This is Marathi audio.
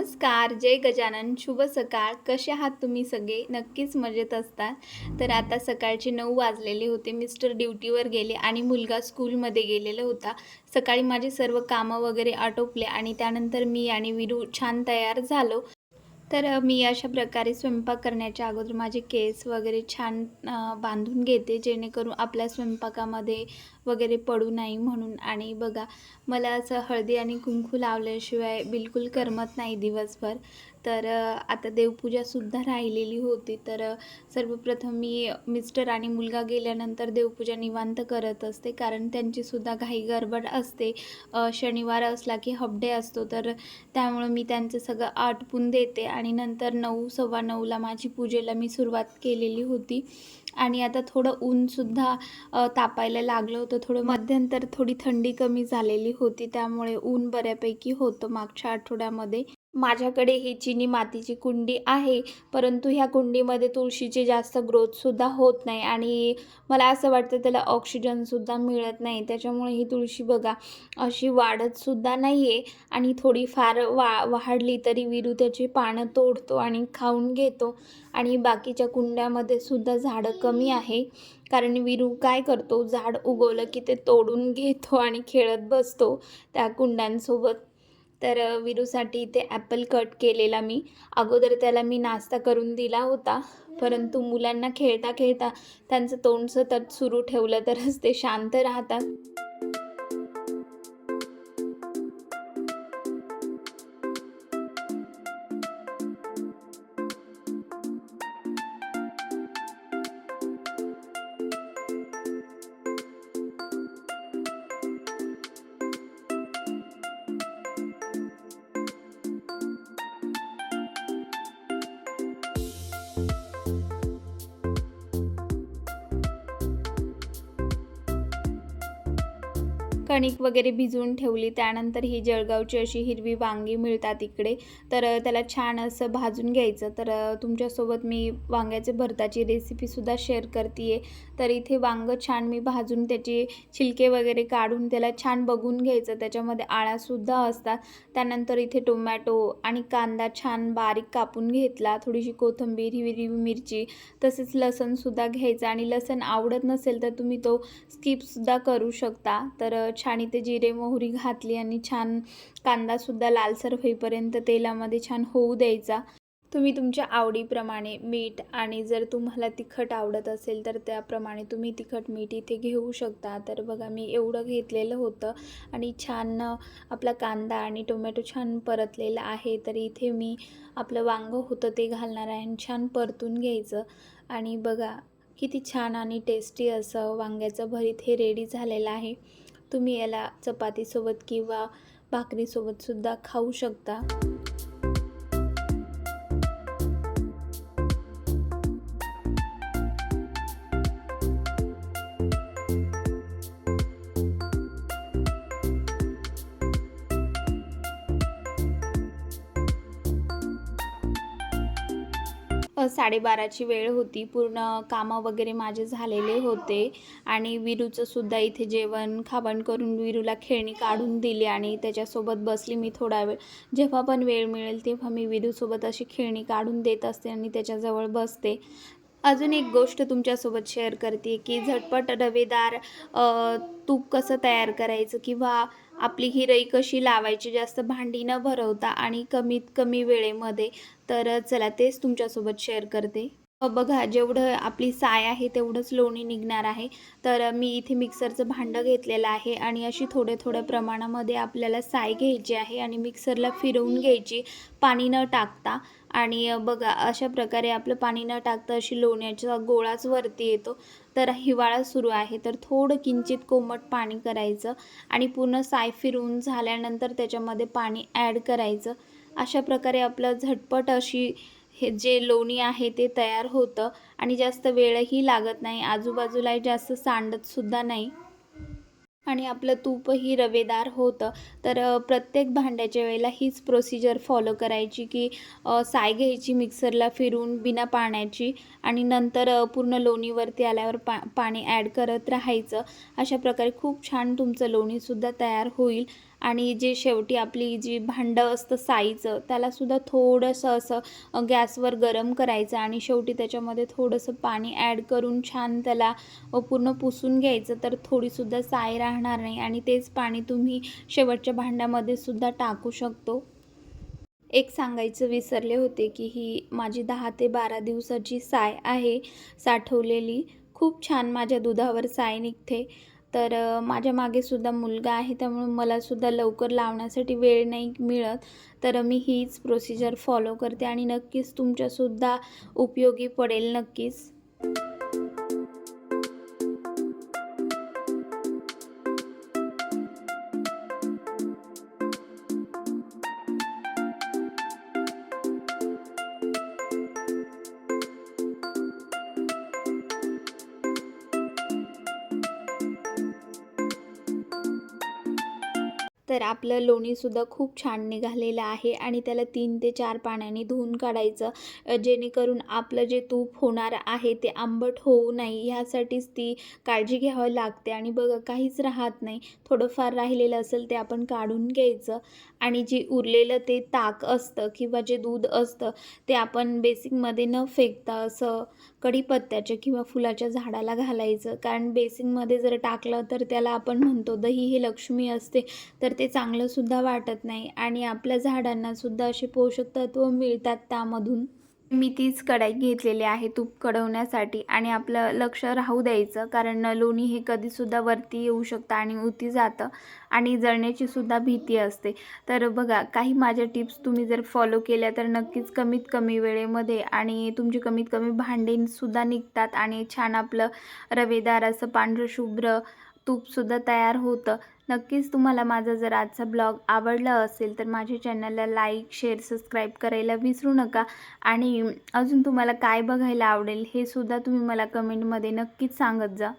नमस्कार जय गजानन शुभ सकाळ. कसे आहात तुम्ही सगळे? नक्कीच मजेत असतात. तर आता सकाळचे नऊ वाजलेले होते. मिस्टर ड्युटीवर गेले आणि मुलगा स्कूलमध्ये गेलेला होता. सकाळी माझे सर्व कामं वगैरे आटोपले आणि त्यानंतर मी आणि विरू छान तयार झालो. तर मी अशा प्रकारे स्वयंपाक करण्याच्या अगोदर माझे केस वगैरे छान बांधून घेते जेणेकरून आपल्या स्वयंपाकामध्ये वगैरे पडू नाही म्हणून. आणि बघा मला असं हळदी आणि कुंकू लावल्याशिवाय बिलकुल करमत नाही दिवसभर. तर आता देवपूजासुद्धा राहिलेली होती. तर सर्वप्रथम मी मिस्टर आणि मुलगा गेल्यानंतर देवपूजा निवांत करत असते. कारण त्यांचीसुद्धा घाई गडबड असते. शनिवार असला की हाफ असतो. तर त्यामुळं मी त्यांचं सगळं आटपून देते. आणि नंतर नऊ सव्वा नऊला माझी पूजेला मी सुरुवात केलेली होती. आणि आता थोडं ऊनसुद्धा तापायला लागलं होतं. थोडं मध्यंतर थोडी थंडी कमी झालेली होती. त्यामुळे ऊन बऱ्यापैकी होतं मागच्या आठवड्यामध्ये. माझ्याकडे ही चिनी मातीची कुंडी आहे परंतु ह्या कुंडीमध्ये तुळशीची जास्त ग्रोथसुद्धा होत नाही आणि मला असं वाटतं त्याला ऑक्सिजनसुद्धा मिळत नाही. त्याच्यामुळे ही तुळशी बघा अशी वाढतसुद्धा नाही आहे आणि थोडीफार वा वाढली तरी विरू त्याची पानं तोडतो आणि खाऊन घेतो. आणि बाकीच्या कुंड्यामध्ये सुद्धा झाडं कमी आहे. कारण विरू काय करतो? झाड उगवलं की ते तोडून घेतो आणि खेळत बसतो त्या कुंड्यांसोबत. तर विरूसाठी इथे ॲपल कट केलेला मी. अगोदर त्याला मी नाश्ता करून दिला होता परंतु मुलांना खेळता खेळता त्यांचं तोंड सतत सुरू ठेवलं तरच ते शांत राहतात. कणिक वगैरे भिजवून ठेवली. त्यानंतर ही जळगावची अशी हिरवी वांगी मिळतात इकडे. तर त्याला छान असं भाजून घ्यायचं. तर तुमच्यासोबत मी वांग्याचे भरताची रेसिपीसुद्धा शेअर करते आहे तर इथे वांगं छान मी भाजून त्याचे छिलके वगैरे काढून त्याला छान बघून घ्यायचं. त्याच्यामध्ये आळासुद्धा असतात. त्यानंतर इथे टोमॅटो आणि कांदा छान बारीक कापून घेतला. थोडीशी कोथिंबीर हिरवी हिरवी मिरची तसेच लसणसुद्धा घ्यायचं. आणि लसण आवडत नसेल तर तुम्ही तो स्किपसुद्धा करू शकता. तर छान इथे जिरे मोहरी घातली आणि छान कांदासुद्धा लालसर होईपर्यंत तेलामध्ये छान होऊ द्यायचा. तुम्ही तुमच्या आवडीप्रमाणे मीठ आणि जर तुम्हाला तिखट आवडत असेल तर त्याप्रमाणे तुम्ही तिखट मीठ इथे घेऊ शकता. तर बघा मी एवढं घेतलेलं होतं आणि छान आपला कांदा आणि टोमॅटो छान परतलेला आहे. तर इथे मी आपलं वांगं होतं ते घालणार आहे आणि छान परतून घ्यायचं. आणि बघा किती छान आणि टेस्टी असं वांग्याचं भरीत हे रेडी झालेलं आहे. तुम्ही याला चपातीसोबत किंवा भाकरीसोबतसुद्धा खाऊ शकता. साडेबाराची वेळ होती. पूर्ण कामं वगैरे माझे झालेले होते. आणि विरूचं सुद्धा इथे जेवण खावण करून विरूला खेळणी काढून दिली आणि त्याच्यासोबत बसली मी थोडा वेळ. जेव्हा पण वेळ मिळेल तेव्हा मी विरूसोबत अशी खेळणी काढून देत असते आणि त्याच्याजवळ बसते. अजून एक गोष्ट तुमच्यासोबत शेअर करते की झटपट रवेदार तूप कसं तयार करायचं किंवा आपली ही रई कशी लावायची जास्त भांडी न भरवता आणि कमीत कमी वेळेमध्ये. तर चला तेच तुमच्यासोबत शेअर करते. बघा जेवढं आपली साय आहे तेवढंच लोणी निघणार आहे. तर मी इथे मिक्सरचं भांडं घेतलेलं आहे आणि अशी थोड्या थोड्या प्रमाणामध्ये आपल्याला साय घ्यायची आहे आणि मिक्सरला फिरवून घ्यायची. पाणी न टाकता. आणि बघा अशा प्रकारे आपलं पाणी न टाकता अशी लोण्याचा गोळाच वरती येतो. तर हिवाळा सुरू आहे. तर थोडं किंचित कोमट पाणी करायचं आणि पूर्ण साय फिरवून झाल्यानंतर त्याच्यामध्ये पाणी ॲड करायचं. अशा प्रकारे आपलं झटपट अशी हे जे लोणी आहे ते तयार होतं आणि जास्त वेळही लागत नाही. आजूबाजूला जास्त सांडतसुद्धा नाही. आणि आपलं तूपही रवेदार होतं. तर प्रत्येक भांड्याच्या वेळेला हीच प्रोसिजर फॉलो करायची की साय घ्यायची मिक्सरला फिरून बिना पाण्याची आणि नंतर पूर्ण लोणीवरती आल्यावर पा पाणी ॲड करत राहायचं. अशा प्रकारे खूप छान तुमचं लोणीसुद्धा तयार होईल. आणि जे शेवटी आपली जी भांडं असतं साईचं त्यालासुद्धा थोडंसं असं गॅसवर गरम करायचं आणि शेवटी त्याच्यामध्ये थोडंसं पाणी ॲड करून छान त्याला पूर्ण पुसून घ्यायचं तर थोडीसुद्धा साय राहणार नाही आणि तेच पाणी तुम्ही शेवटच्या भांड्यामध्ये सुद्धा टाकू शकतो. एक सांगायचं विसरले होते की ही माझी दहा ते बारा दिवसाची साय आहे साठवलेली. खूप छान माझ्या दुधावर साय निघते. तर माझ्या मागेसुद्धा मुलगा आहे त्यामुळे मलासुद्धा लवकर लावण्यासाठी वेळ नाही मिळत. तर मी हीच प्रोसिजर फॉलो करते आणि नक्कीच तुमच्यासुद्धा उपयोगी पडेल नक्कीच. तर आपलं लोणीसुद्धा खूप छान निघालेलं आहे आणि त्याला तीन ते चार पाण्याने धुवून काढायचं जेणेकरून आपलं जे तूप होणार आहे ते आंबट होऊ नये ह्यासाठीच ती काळजी घ्यावी लागते. आणि बघा काहीच राहत नाही. थोडंफार राहिलेलं असेल ते आपण काढून घ्यायचं आणि जे उरलेलं ते ताक असतं किंवा जे दूध असतं ते आपण बेसिकमध्ये न फेकता असं कढीपत्त्याच्या किंवा फुलाच्या झाडाला घालायचं. कारण बेसिनमध्ये जर टाकलं तर त्याला आपण म्हणतो दही हे लक्ष्मी असते. तर ते चांगलंसुद्धा वाटत नाही आणि आपल्या झाडांनासुद्धा असे पोषक तत्व मिळतात त्यामधून. मी तीच कढाई घेतलेली आहे तूप कढवण्यासाठी आणि आपलं लक्ष राहू द्यायचं कारण लोणी हे कधीसुद्धा वरती येऊ शकतं आणि उती जातं आणि जळण्याची सुद्धा भीती असते. तर बघा काही माझ्या टिप्स तुम्ही जर फॉलो केल्या तर नक्कीच कमीत कमी वेळेमध्ये आणि तुमची कमीत कमी भांडेसुद्धा निघतात आणि छान आपलं रवेदार असं पांढरं शुभ्र तूपसुद्धा तयार होतं. नक्कीच तुम्हाला माझा जर आजचा ब्लॉग आवडला असेल तर माझ्या चॅनलला लाईक शेअर सबस्क्राईब करायला विसरू नका. आणि अजून तुम्हाला काय बघायला आवडेल हे सुद्धा तुम्ही मला कमेंटमध्ये नक्कीच सांगत जा.